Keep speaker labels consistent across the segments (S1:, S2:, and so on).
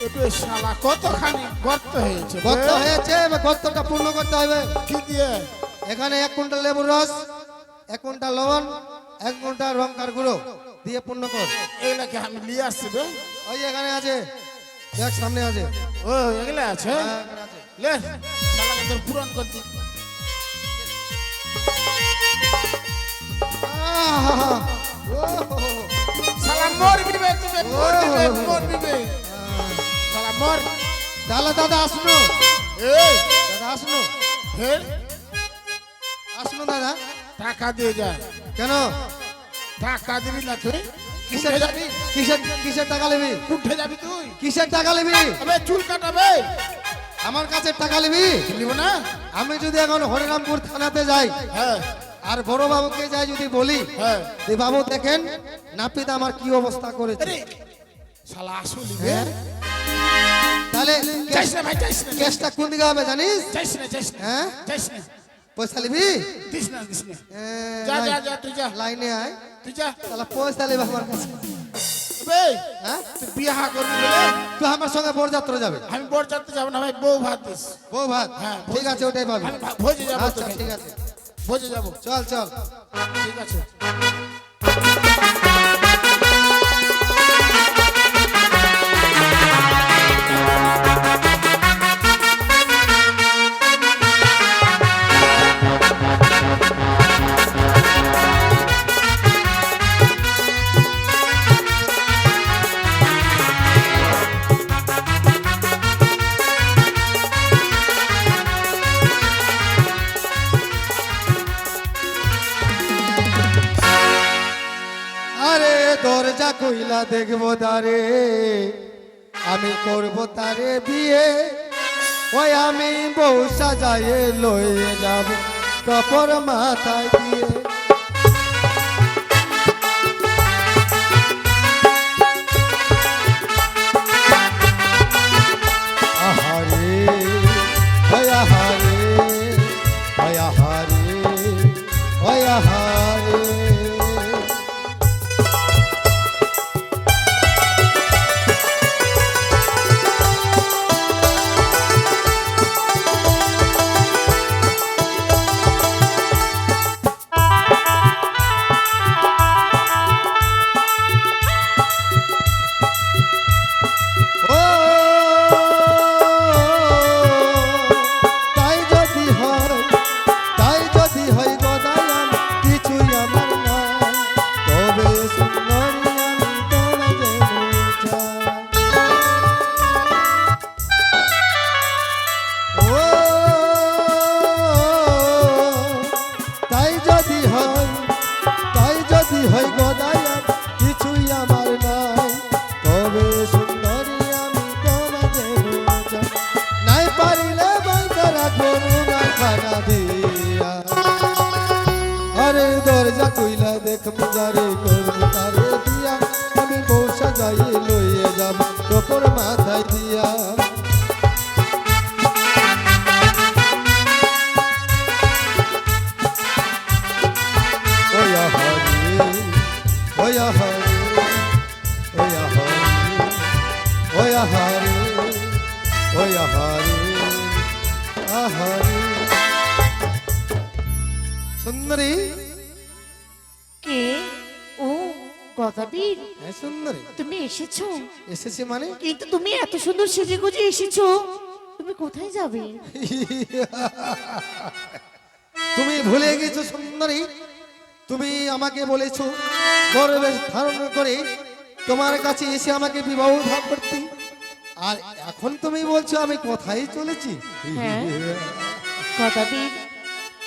S1: শালা কতখানি গর্ত হয়েছে
S2: গর্ত হয়েছে এবার গর্তটা পূর্ণ করতে হবে।
S1: কি দিয়ে?
S2: এখানে এক কুইন্টাল লেবুর রস এক কুইন্টাল লবণ এক কুইন্টাল লঙ্কার গুঁড়ো দিয়ে পূর্ণ কর।
S1: এগুলাকে আমি নিয়ে আসছি বে?
S2: ওই এখানে আছে দেখ সামনে আছে।
S1: ও এগুলা আছে?
S2: হ্যাঁ,
S1: লে শালাকে তোর পূরণ করছি। শালা মরবি বে তুমি মরবি বে মরবি বে। মর
S2: তাহলে দাদা আসনো।
S1: এই
S2: দাদা আসনো।
S1: ফের
S2: আসনো দাদা।
S1: টাকা দিয়ে যা।
S2: কেন?
S1: টাকা দিবি না তুই?
S2: কিসের
S1: যাবি।
S2: কিসের কিসের টাকা নিবি?
S1: উঠে যাবি তুই।
S2: কিসের টাকা নিবি?
S1: আবে চুল কাটাবে।
S2: আমার কাছে টাকা নিবি?
S1: নিব না।
S2: আমি যদি এখন হরিরামপুর থানাতে যাই
S1: হ্যাঁ।
S2: আর বড় বাবুকে যাই যদি বলি
S1: হ্যাঁ।
S2: বাবু দেখেন নাপিত আমার কি অবস্থা করেছে?
S1: শালা আসলি
S2: হ্যাঁ? তাহলে
S1: যাইস না ভাই যাইস না।
S2: কেসটা কোন দিকে হবে জানিস?
S1: যাইস না যাইস না।
S2: হ্যাঁ?
S1: যাইস না।
S2: পয়সা নিবি?
S1: দিস না দিস না। যা যা যা তুই যা।
S2: লাইনে আয়।
S1: তুই যা।
S2: তাহলে পয়সা নিবি আমার কাছে। হ্যাঁ?
S1: তুই করবি বলে?
S2: তুই আমার সঙ্গে বরযাত্রা যাবে।
S1: আমি বর যাতে না ভাই বউ ভাত দিস।
S2: বউ ভাত?
S1: হ্যাঁ,
S2: ঠিক আছে ওটাই পাবি।
S1: আমি ভোজে যাব
S2: আচ্ছা ঠিক আছে।
S1: ভোজে যাব।
S2: চল চল।
S1: ঠিক আছে।
S2: দরজা কইলা দেখব তারে। আমি করব তারে বিয়ে। ওই আমি বউ সাজায়ে লয়ে যাব। কাপড় মাথায় দিয়ে দেখ মুজারে করব তারে
S3: গদাবীর
S2: হ্যাঁ সুন্দরী।
S3: তুমি এসেছ?
S2: এসেছে মানে?
S3: কিন্তু তুমি এত সুন্দর সেজে গুজে এসেছ। তুমি কোথায় যাবে?
S2: তুমি ভুলে গেছো সুন্দরী। তুমি আমাকে বলেছ গর্বে ধারণ করে তোমার কাছে এসে আমাকে বিবাহ ধার করতে। আর এখন তুমি বলছো আমি কোথায় চলেছি?
S3: হ্যাঁ।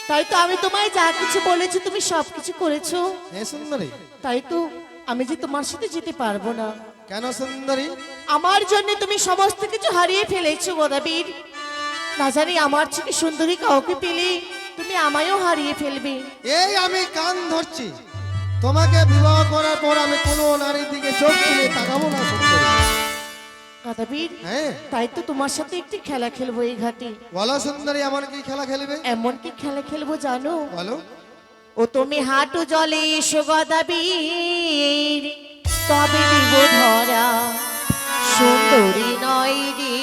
S3: তাই তো আমি তোমায় যা কিছু বলেছি তুমি সব কিছু করেছ।
S2: হ্যাঁ সুন্দরী।
S3: তাই তো আমি যে তোমার সাথে যেতে পারব না।
S2: কেন সুন্দরী?
S3: আমার জন্য তুমি সমস্ত কিছু হারিয়ে ফেলেছো গদাবীর। না জানি আমার থেকে সুন্দরী কাউকে পেলে তুমি আমায়ও হারিয়ে ফেলবে।
S2: এই আমি কান ধরছি। তোমাকে বিবাহ করার পর আমি কোনো নারীর দিকে চোখ তুলে তাকাবো না সুন্দরী। হ্যাঁ?
S3: তাই তো তোমার সাথে একটি খেলা খেলব এই ঘাটে।
S2: বলো সুন্দরী আমার কি খেলা খেলবে?
S3: এমন কি খেলা খেলব জানো?
S2: বলো।
S3: ও তুমি হাঁটু জলে এসো গদাবীর। তবে দিব ধরা, সুন্দরী নয় রে,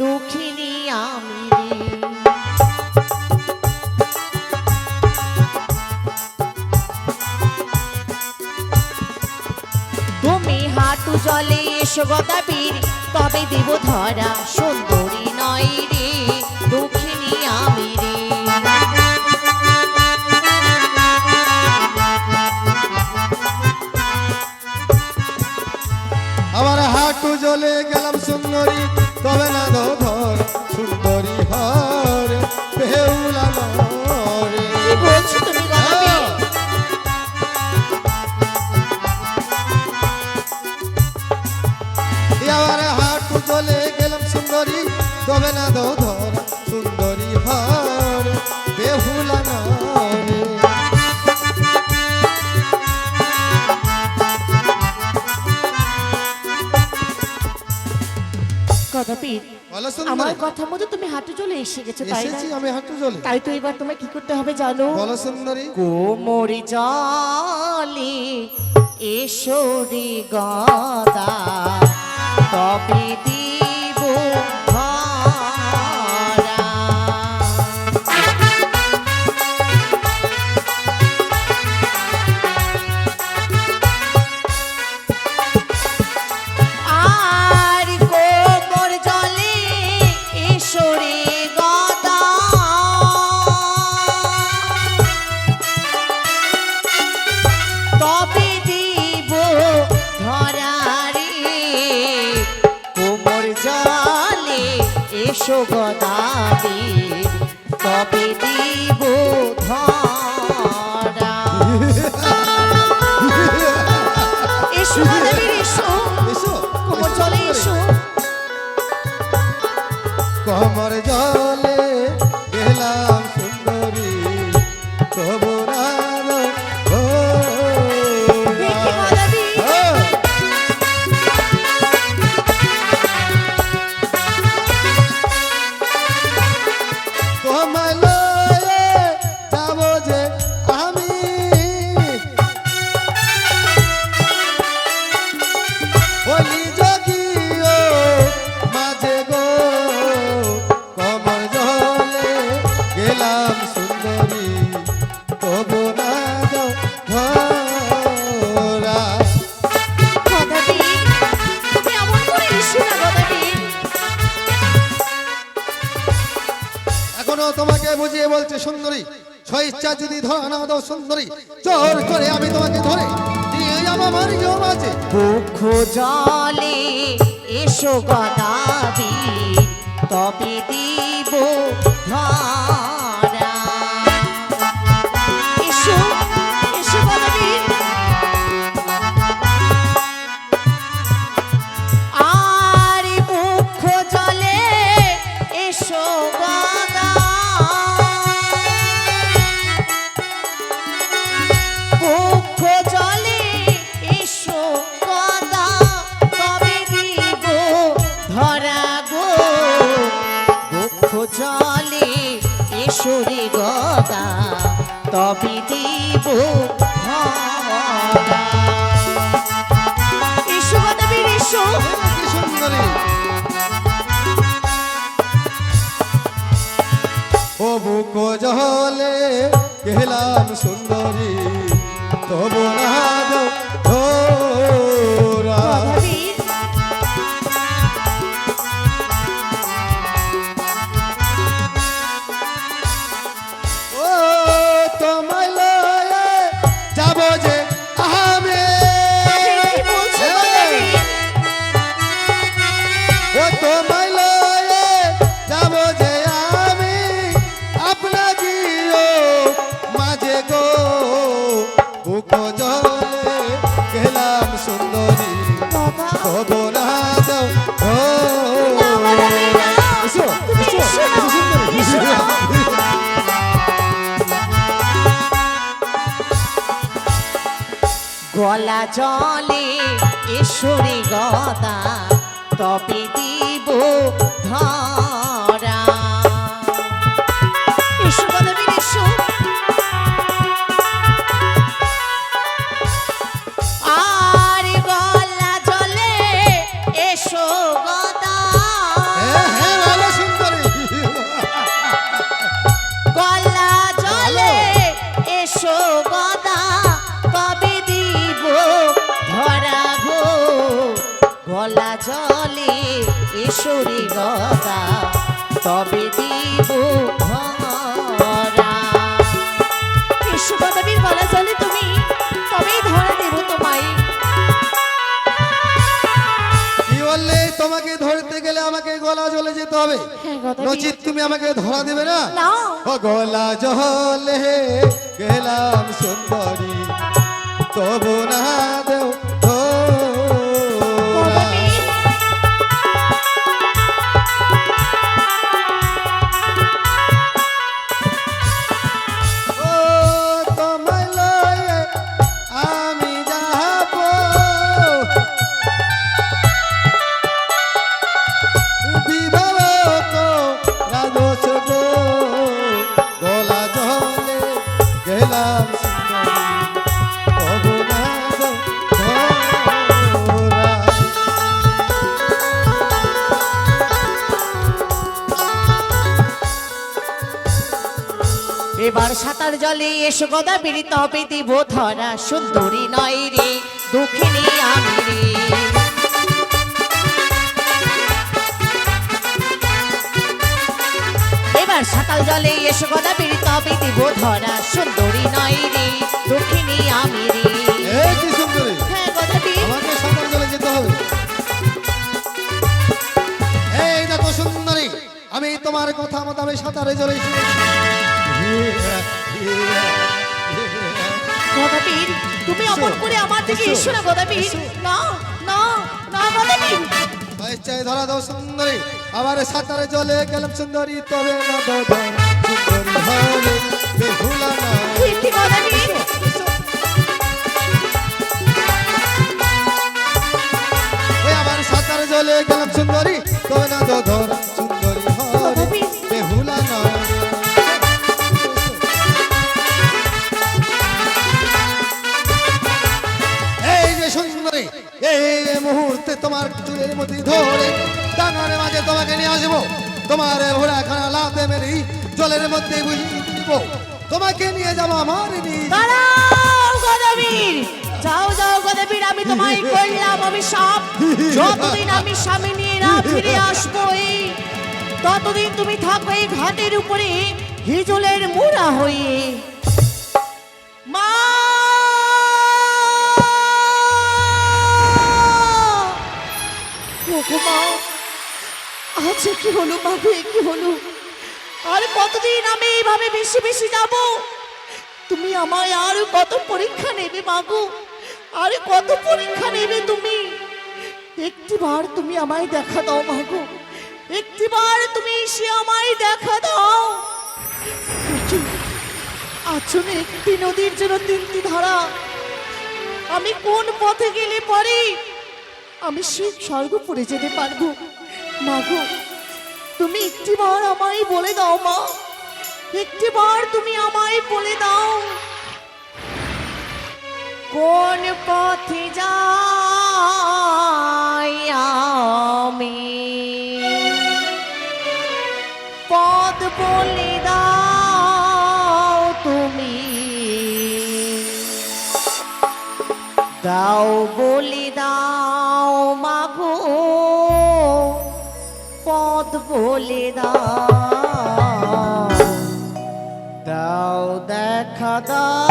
S3: দুঃখিনী আমি তুমি হাঁটু জলে এসো গদাবীর, তবে দেব ধরা, সুন্দরী নয় রে, দুঃখিনী আমি রে।
S2: গেলাম আমার
S3: কথা মতো তুমি হাঁটু জলে এসে গেছো তাই না?
S2: আমি হাঁটু জলে
S3: তাই তো এবার তোমায় কি করতে হবে জানো?
S2: বলো সুন্দরী।
S3: কোমরে জলে এসরে গদা তবে এসো গদাবে তবে দিব ধরা। এসো গদাবীর এসো।
S2: এসো
S3: কোমর জলে এসো।
S2: কমর জলে তোমাকে বুঝিয়ে বলছে, সুন্দরী, স্বইচ্ছা যদি ধরা না দাও, সুন্দরী, চোর করে আমি তোমাকে ধরে নিয়ে যাব আমার জম
S3: আছে দুঃখ জলে এসো গদাবি তবে তবে দিব
S2: ও বুক জলে গেলাম সুন্দরী তবু না
S3: গলা চলে ঈশ্বরী গদা তবে দিব ধরা এসরে গদা তবে দিব ধরা। এসো গদাবীর গলা চলে তুমি তবেই ধরা দেব তোমায়।
S2: কি বললে? তোমাকে ধরতে গেলে আমাকে গলা জলে যেতে হবে।
S3: হ্যাঁ
S2: নচিত তুমি আমাকে ধরা দেবে না? ও গলা জলে গেলাম সুন্দরী। তবু না
S3: সাঁতার জলে এসো গদাবীর তবে দিব ধরা। সুন্দরী নয় রে দুঃখিনী আমি রে। এবার সাঁতার জলে এসো গদাবীর তবে দিব ধরা। সুন্দরী নয় রে দুঃখিনী আমি রে। হ্যাঁ গদাবীর
S2: আমাকে সাঁতার জলে যেতে হবে। এই দেখো সুন্দরী আমি তোমার কথা মতো আমি সাঁতারে জলে
S3: গদাবীর তুমি অমন করে আমার দিকে এসো না গদাবীর না না না গদাবীর
S2: ধরা দাও সুন্দরী আবার সাঁতারে জলে গেলাম সুন্দরী তবে না দাও ধর। সুন্দরী হলে বেহুলা না যাব আমার
S3: দাঁড়াও গদাবীর যাও যাও গদাবীর আমি তোমায় করলাম যতদিন আমি স্বামী নিয়ে না ফিরে আসব এই ততদিন তুমি থাকো এই ঘাটের উপরে হিজলের মুড়া হয়ে। মা! মা আচ্ছা কি হলো বাবু কি হলো? আর কতদিন আমি এইভাবে বেশি বেশি যাব? তুমি আমায় আর কত পরীক্ষা নেবে মাগো আর কত পরীক্ষা নেবে তুমি? একটিবার তুমি আমায় দেখা দাও মাগো একটিবার তুমি এসে আমায় দেখা দাও। আচনে একটি নদীর জন্য তিনটি ধারা। আমি কোন পথে গেলে পরে আমি সেই স্বর্গ পড়ে যেতে পারব? মাগো তুমি একটিবার আমায় বলে দাও, মা। একটিবার তুমি আমায় বলে দাও। কোন পথে যাই আমি? পদ বলে দাও তুমি। দাও বলে দাও মাগো। পদ বলে দাও দাও দেখা দাও